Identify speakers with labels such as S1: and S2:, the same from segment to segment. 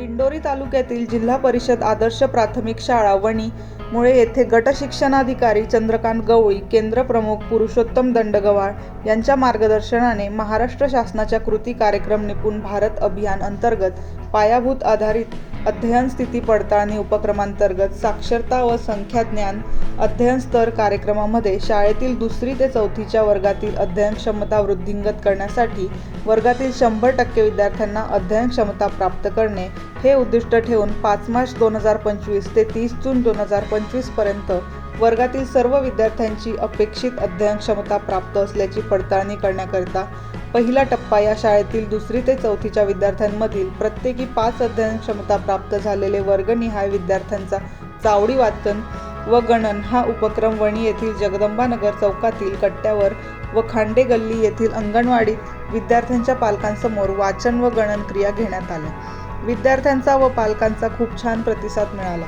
S1: दिंडोरी तालुक्यातील जिल्हा परिषद आदर्श प्राथमिक शाळा वणी मुळे येथे गट शिक्षणाधिकारी चंद्रकांत गवळी केंद्र प्रमुख पुरुषोत्तम दंडगवाळ यांच्या मार्गदर्शनाने महाराष्ट्र शासनाच्या कृती कार्यक्रम निपुण भारत अभियान अंतर्गत पायाभूत आधारित अध्ययन स्थिती पडताळणी उपक्रमांतर्गत साक्षरता व संख्याज्ञान अध्ययन स्तर कार्यक्रमामध्ये शाळेतील दुसरी ते चौथीच्या वर्गातील अध्ययन क्षमता वृद्धिंगत करण्यासाठी वर्गातील शंभर टक्के विद्यार्थ्यांना अध्ययन क्षमता प्राप्त करणे हे उद्दिष्ट ठेवून पाच मार्च दोन हजार पंचवीस ते तीस जून दोन हजार पंचवीसपर्यंत वर्गातील सर्व विद्यार्थ्यांची अपेक्षित अध्ययन क्षमता प्राप्त असल्याची पडताळणी करण्याकरिता पहिला टप्पा या शाळेतील दुसरी ते चौथीच्या विद्यार्थ्यांमधील प्रत्येकी पाच अध्ययन क्षमता प्राप्त झालेले वर्गनिहाय विद्यार्थ्यांचा चावडी वाचन व गणन हा उपक्रम वणी येथील जगदंबानगर चौकातील कट्ट्यावर व खांडे गल्ली येथील अंगणवाडीत विद्यार्थ्यांच्या पालकांसमोर वाचन व गणन क्रिया घेण्यात आल्या. विद्यार्थ्यांचा व पालकांचा खूप छान प्रतिसाद मिळाला.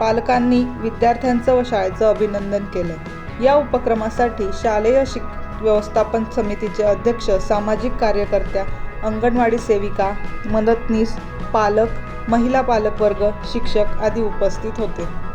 S1: पालकांनी विद्यार्थ्यांचं व शाळेचं अभिनंदन केलं. या उपक्रमासाठी शालेय शिक व्यवस्थापन समितीचे अध्यक्ष सामाजिक कार्यकर्त्या अंगणवाडी सेविका मदतनीस पालक महिला पालकवर्ग शिक्षक आदी उपस्थित होते.